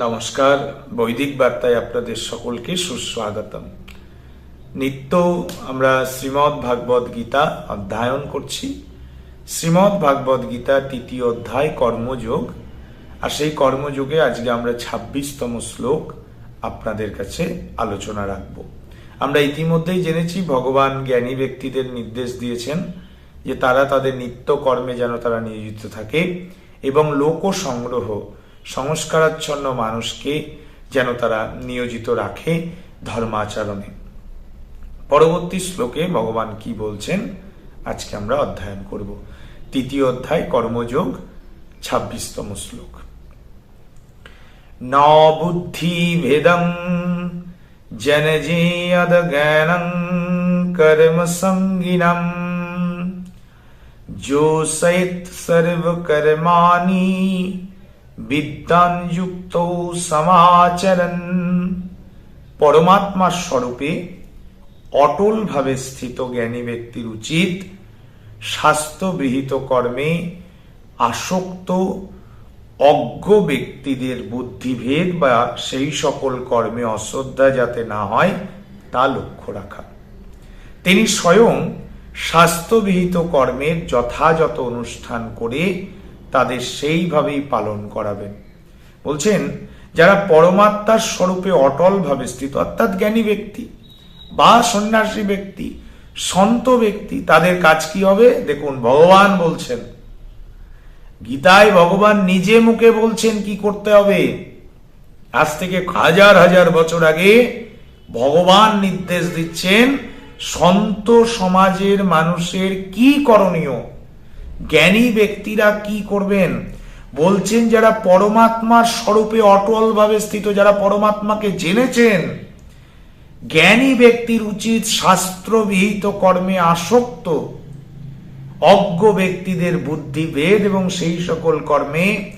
নমস্কার, বৈদিক বার্তায় আপনাদের সকলকে সুস্বাগতম। নিত্য আমরা শ্রীমৎ ভাগবত গীতা অধ্যয়ন করছি। শ্রীমৎ ভাগবত গীতা তৃতীয় অধ্যায়, কর্মযোগ। আর সেই কর্মযোগে আজকে আমরা ছাব্বিশতম শ্লোক আপনাদের কাছে আলোচনা রাখব। আমরা ইতিমধ্যেই জেনেছি, ভগবান জ্ঞানী ব্যক্তিদের নির্দেশ দিয়েছেন যে তারা তাদের নিত্য কর্মে যেন তারা নিয়োজিত থাকে এবং লোক সংগ্রহ সংস্কারাচ্ছন্ন মানুষকে যেন তারা নিয়োজিত রাখে ধর্মাচরণে। পরবর্তী শ্লোকে ভগবান কি বলছেন? আজকে আমরা অধ্যয়ন করব। তৃতীয় অধ্যায়, কর্মযোগ, ছাব্বিশতম শ্লোক। ন বুদ্ধি ভেদম জনজেয়দ জ্ঞানং কর্ম সঙ্গিনম যোষয়েত সর্বকর্মাণি বিদ্যান যুক্ত সমাচরণ। পরমাত্মার স্বরূপে অটলভাবে স্থিত জ্ঞানী ব্যক্তির উচিত স্বাস্থ্যবিহিত কর্মে আসক্ত অজ্ঞ ব্যক্তিদের বুদ্ধিভেদ বা সেই সকল কর্মে অশ্রদ্ধা যাতে না হয়, তা লক্ষ্য রাখা। তিনি স্বয়ং স্বাস্থ্যবিহিত কর্মের যথাযথ অনুষ্ঠান করে তাদের সেইভাবেই পালন করাবেন। বলছেন, যারা পরমাত্মার স্বরূপে অটলভাবে স্থিত, অর্থাৎ জ্ঞানী ব্যক্তি বা সন্ন্যাসী ব্যক্তি, সন্ত ব্যক্তি, তাদের কাজ কি হবে? দেখুন, ভগবান বলছেন। গীতায় ভগবান নিজে মুখে বলছেন কি করতে হবে? আজ থেকে হাজার হাজার বছর আগে ভগবান নির্দেশ দিচ্ছেন, সন্ত সমাজের মানুষের কি করণীয়? জ্ঞানী ব্যক্তিরা কি করবেন? বলছেন, যারা পরমাত্মার স্বরূপে অটলভাবে স্থিত, যারা পরমাত্মাকে জেনেছেন, জ্ঞানী ব্যক্তির উচিত শাস্ত্রবিহিত কর্মে আসক্ত, অজ্ঞ ব্যক্তিদের বুদ্ধি ভেদ এবং সেই সকল কর্মে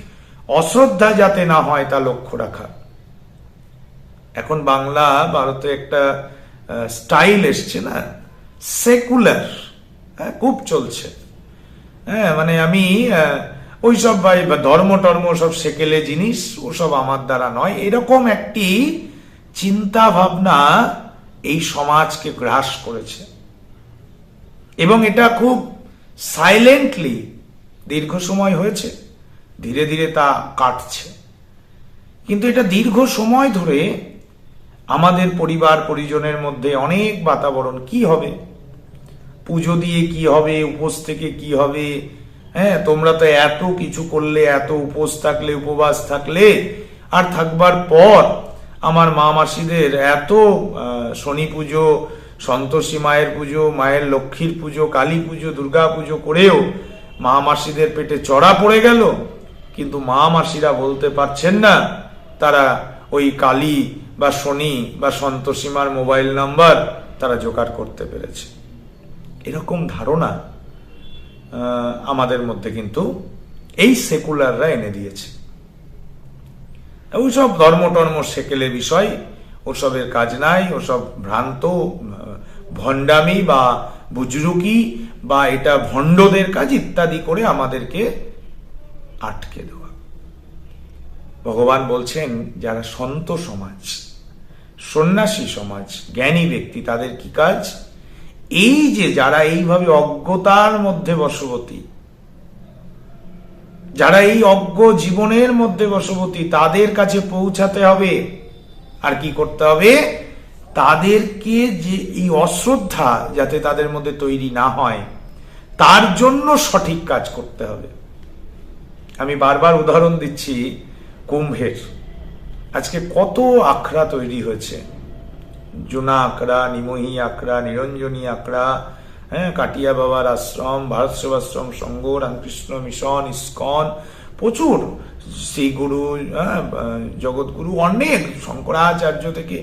অশ্রদ্ধা যাতে না হয় তা লক্ষ্য রাখা। এখন বাংলা, ভারতে একটা স্টাইল এসছে না? সেকুলার হ্যাঁ খুব চলছে। হ্যাঁ মানে আমি ওইসব ভাই বা ধর্ম টর্ম সব সেকেলে জিনিস, ওসব আমার দ্বারা নয়। এরকম একটি চিন্তা ভাবনা এই সমাজকে গ্রাস করেছে। এবং এটা খুব সাইলেন্টলি দীর্ঘ সময় হয়েছে, ধীরে ধীরে তা কাটছে। কিন্তু এটা দীর্ঘ সময় ধরে আমাদের পরিবার, পরিজনের মধ্যে অনেক বাতাবরণ, কি হবে? পুজো দিয়ে কি হবে, উপোস থেকে কি হবে? হ্যাঁ তোমরা তো এত কিছু করলে, এত উপোস থাকলে, উপবাস থাকলে, আর থাকবার পর আমার মা মাসিদের এত শনি পুজো, সন্তোষী মায়ের পুজো, মায়ের লক্ষ্মীর পুজো, কালী পুজো, দুর্গা পুজো করেও মা মাসিদের পেটে চড়া পড়ে গেল। কিন্তু মা মাসিরা বলতে পারছেন না, তারা ওই কালী বা শনি বা সন্তোষীমার মোবাইল নাম্বার তারা জোগাড় করতে পেরেছে। এরকম ধারণা আমাদের মধ্যে কিন্তু এই সেকুলাররা এনে দিয়েছে। ওইসব ধর্ম টর্ম সেকেলে বিষয়, ওসবের কাজ নাই, ওসব ভ্রান্ত ভণ্ডামি বা বুজরুকি বা এটা ভণ্ডদের কাজ ইত্যাদি করে আমাদেরকে আটকে দেওয়া। ভগবান বলছেন, যারা সন্ত সমাজ, সন্ন্যাসী সমাজ, জ্ঞানী ব্যক্তি, তাদের কি কাজ? এই যে যারা এইভাবে অজ্ঞতার মধ্যে বশবতী, যারা এই অজ্ঞ জীবনের মধ্যে বশবতী, তাদের কাছে পৌঁছাতে হবে। আর কি করতে হবে? তাদেরকে যে এই অশ্রদ্ধা যাতে তাদের মধ্যে তৈরি না হয়, তার জন্য সঠিক কাজ করতে হবে। আমি বারবার উদাহরণ দিচ্ছি কুম্ভের। আজকে কত আখড়া তৈরি হয়েছে। জোনা আখড়া নিমহি আখড়া নিরঞ্জনী আখড়া হ্যাঁ কাটিয়া বাবার আশ্রম ভারত সেবাশ্রম সংঘ রামকৃষ্ণ মিশন, ইস্কন, প্রচুর শ্রী গুরু হ্যাঁ জগৎগুরু, অনেক শঙ্করাচার্য থেকে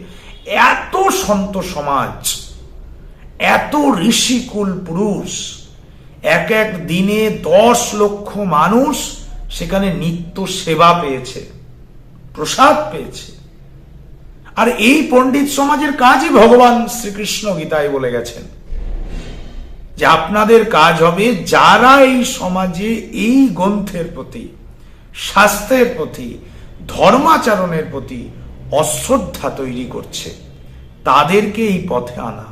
এত সন্ত সমাজ, এত ঋষিকুল পুরুষ, এক এক দিনে দশ লক্ষ মানুষ সেখানে নিত্য সেবা পেয়েছে, প্রসাদ পেয়েছে। আর এই পণ্ডিত সমাজের কাজই ভগবান শ্রীকৃষ্ণ গীতায় বলে গেছেন যে আপনাদের কাজ হবে যারা এই সমাজে এই গ্রন্থের প্রতি স্বাস্থ্যের প্রতি, ধর্মাচরণের প্রতি অশ্রদ্ধা তৈরি করছে, তাদেরকে এই পথে আনা।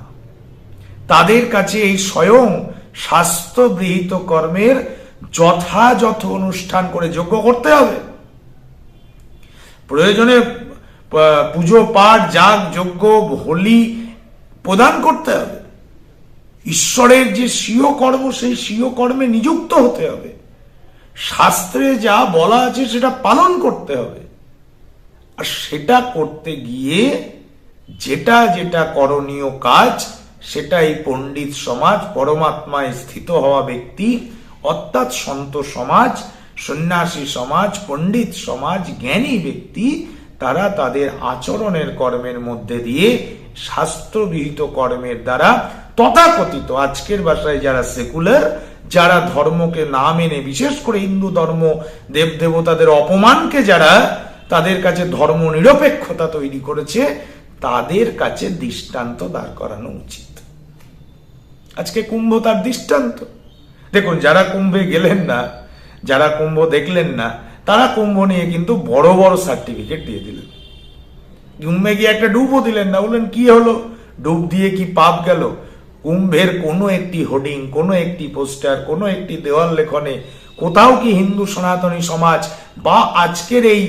তাদের কাছে এই স্বয়ং স্বাস্থ্যগৃহীত কর্মের যথাযথ অনুষ্ঠান করে যোগ্য করতে হবে। প্রয়োজনে পুজো পাঠ, যাগ, যজ্ঞ, হোলি প্রদান করতে হবে। ঈশ্বরের যে স্বীয় কর্ম, সেই স্বীয় কর্মে নিযুক্ত হতে হবে। শাস্ত্রে যা বলা আছে, সেটা পালন করতে হবে। আর সেটা করতে গিয়ে যেটা যেটা করণীয় কাজ সেটা এই পণ্ডিত সমাজ, পরমাত্মায় স্থিত হওয়া ব্যক্তি, অর্থাৎ সন্ত সমাজ, সন্ন্যাসী সমাজ, পণ্ডিত সমাজ, জ্ঞানী ব্যক্তি তারা তাদের আচরণের কর্মের মধ্যে দিয়ে শাস্ত্রবিহিত কর্মের দ্বারা তথাকথিত। আজকের ভাষায় যারা সেকুলার যারা ধর্মকে না মেনে, বিশেষ করে হিন্দু ধর্ম দেব দেবতাদের অপমানকে যারা তাদের কাছে ধর্ম নিরপেক্ষতা তৈরি করেছে, তাদের কাছে দৃষ্টান্ত দাঁড় করানো উচিত। আজকে কুম্ভ তার দৃষ্টান্ত। দেখুন, যারা কুম্ভে গেলেন না, যারা কুম্ভ দেখলেন না তারা কুম্ভ নিয়ে কিন্তু বড় বড় সার্টিফিকেট দিয়ে দিলেন। কুম্ভে গিয়ে একটা ডুবও দিলেন না, বললেন, কি হলো? ডুব দিয়ে কি পাপ গেল? কুম্ভের কোনো একটি হোর্ডিং, কোনো একটি পোস্টার, কোনো একটি দেওয়াল লেখনে কোথাও কি হিন্দু সনাতনী সমাজ বা আজকের এই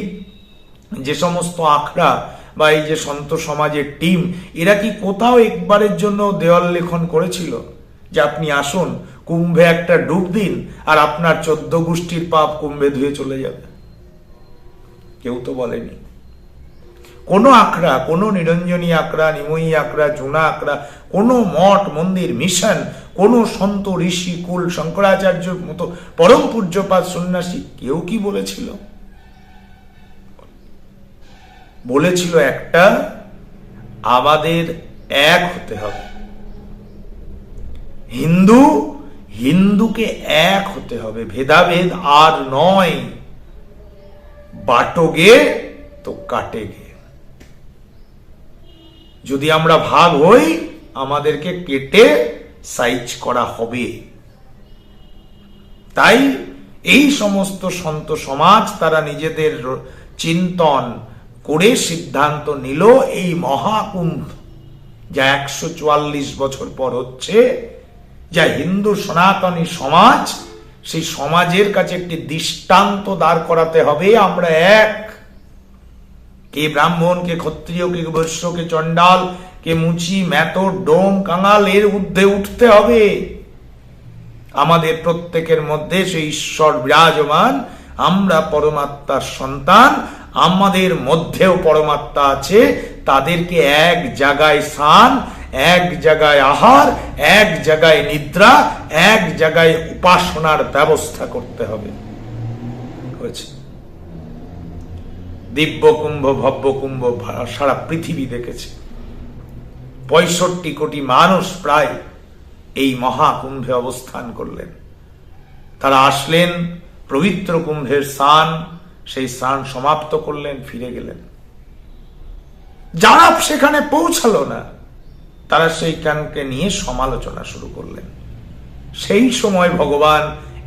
যে সমস্ত আখড়া বা এই যে সন্ত সমাজের টিম, এরা কি কোথাও একবারের জন্য দেওয়াল লেখন করেছিল? যে আপনি আসুন, কুম্ভে একটা ডুব দিন আর আপনার চোদ্দ গোষ্ঠীর পাপ কুম্ভে ধুয়ে চলে যাবে। কেউ তো বলেনি। কোনো আখড়া কোনো নিরঞ্জনী আখড়া নিময়ী আখড়া জুনা আখড়া কোনো মঠ, মন্দির, মিশন, কোনো সন্ত, ঋষি, কুল শঙ্করাচার্যর মতো পরম পূজ্যপাত সন্ন্যাসী কেউ কি বলেছিল? বলেছিল একটা, আমাদের এক হতে হবে। হিন্দু, হিন্দুকে এক হতে হবে। ভেদাভেদ আর নয়। বাটগে তো কাটেগে। যদি আমরা ভাগ হই, আমাদেরকে কেটে সাইজ করা হবে। তাই এই সমস্ত সন্ত সমাজ তারা নিজেদের চিন্তন করে সিদ্ধান্ত নিল, এই মহাকুম্ভ যা একশো চুয়াল্লিশ বছর পর হচ্ছে, যা হিন্দু সনাতনী সমাজ সেই সমাজের কাছে একটি দৃষ্টান্ত দাঁড় করাতে হবে। আমরা এক। কে ব্রাহ্মণ, কে ক্ষত্রিয়, কে বৈশ্য, কে চণ্ডাল, কে মুচি মেতর ডোম, কাঙাল, এর ঊর্ধ্বে উঠতে হবে। আমাদের প্রত্যেকের মধ্যে সেই ঈশ্বর বিরাজমান, আমরা পরমাত্মার সন্তান, আমাদের মধ্যেও পরমাত্মা আছে, তাদেরকে এক জায়গায় স্নান এক জায়গায় আহার, এক জায়গায় নিদ্রা, এক জায়গায় উপাসনার ব্যবস্থা করতে হবে। দিব্য কুম্ভ, ভব্য কুম্ভ সারা পৃথিবী দেখেছে। পঁয়ষট্টি কোটি মানুষ প্রায় এই মহাকুম্ভে অবস্থান করলেন। তারা আসলেন, পবিত্র কুম্ভের স্নান, সেই স্নান সমাপ্ত করলেন, ফিরে গেলেন। যারা সেখানে পৌঁছালো না। তারা সেইখানকে নিয়ে সমালোচনা শুরু করলেন। সেই সময় ভগবান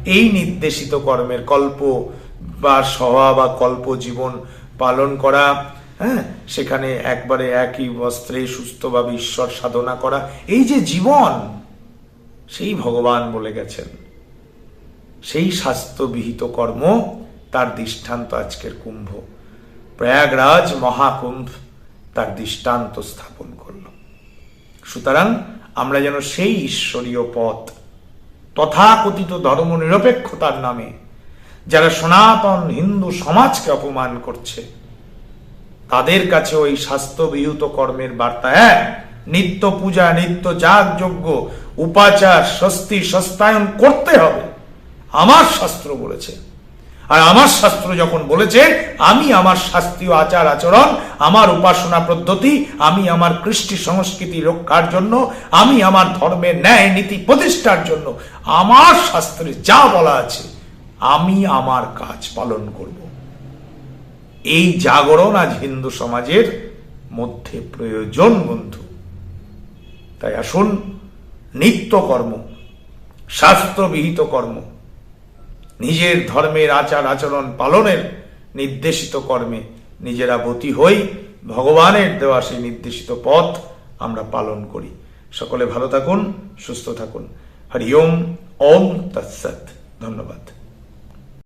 এই নির্দেশিত কর্মের কল্প বা সভা বা কল্প জীবন পালন করা হ্যাঁ সেখানে একবারে একই বস্ত্রে সুস্থভাবে ঈশ্বর সাধনা করা, এই যে জীবন, সেই ভগবান বলে গেছেন। সেই স্বাস্থ্যবিহিত কর্ম তার দৃষ্টান্ত আজকের কুম্ভ। প্রয়াগরাজ মহাকুম্ভ তার দৃষ্টান্ত স্থাপন করল। সুতরাং আমরা যেন সেই ঈশ্বরীয় পথ তথাকথিত ধর্ম নিরপেক্ষতার নামে, যারা সনাতন হিন্দু সমাজকে অপমান করছে, তাদের কাছে ওই স্বাস্থ্যবিহিত কর্মের বার্তা এক, নিত্য পূজা, নিত্য যাগ যজ্ঞ, উপাচার, স্বস্তি, সস্তায়ন করতে হবে। আমার শাস্ত্র বলেছে আর আমার শাস্ত্র যখন বলেছে, আমি আমার শাস্ত্রীয় আচার আচরণ, আমার উপাসনা পদ্ধতি, আমি আমার কৃষ্টি সংস্কৃতি রক্ষার জন্য, আমি আমার ধর্মের ন্যায় নীতি প্রতিষ্ঠার জন্য, আমার শাস্ত্রে যা বলা আছে, আমি আমার কাজ পালন করব। এই জাগরণ আজ হিন্দু সমাজের মধ্যে প্রয়োজন বন্ধু। তাই আসুন নিত্য কর্ম শাস্ত্রবিহিত কর্ম নিজের ধর্মের আচার আচরণ পালনের নির্দেশিত কর্মে নিজেরা বতী হই, ভগবানের দেওয়া সেই নির্দেশিত পথ আমরা পালন করি। সকলে ভালো থাকুন, সুস্থ থাকুন। হরি ওম ওম তৎসৎ। ধন্যবাদ।